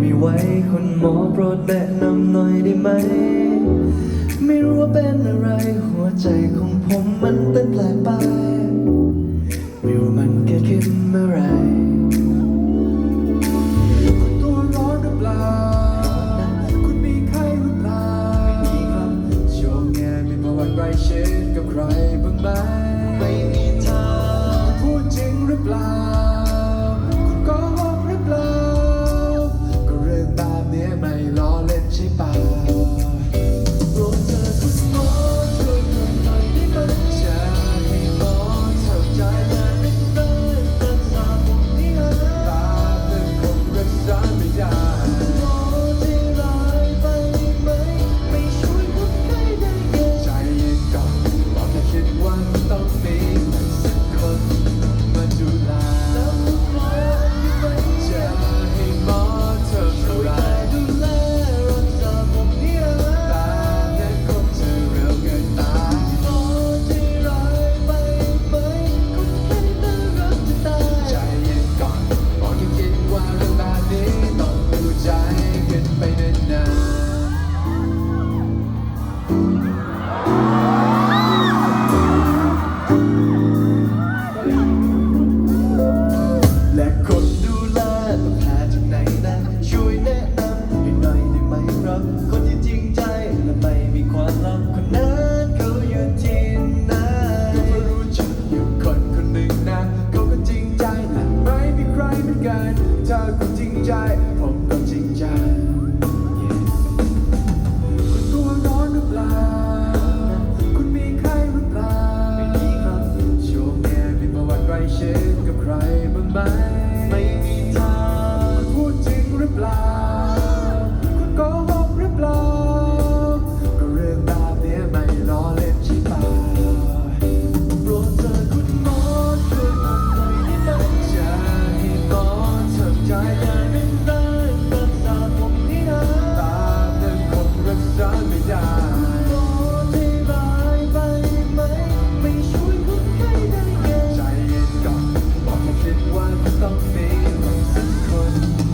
ไม่ไหวคนหมอโปรดแนะนำหน่อยได้ไหม ไม่รู้ว่าเป็นอะไร คนที่จริงใจและไม่มีความลับคนนั้นเขาอยู่ที่ไหนก็เพิ่รู้จักอยู่คนคนหนึ่งนะเขาก็จริงใจและไม่มีใครเหมือนกันเธอก็จริงใจผมก็จริงใจคุณตัวร้อนหรือเปล่าคุณมีใครหรือเปล่าไม่มีครับช่วงนี้มีประวัติไรเช็คกับใครบ้างไหมไม่มีทางพูดจริงหรือเปล่า thank you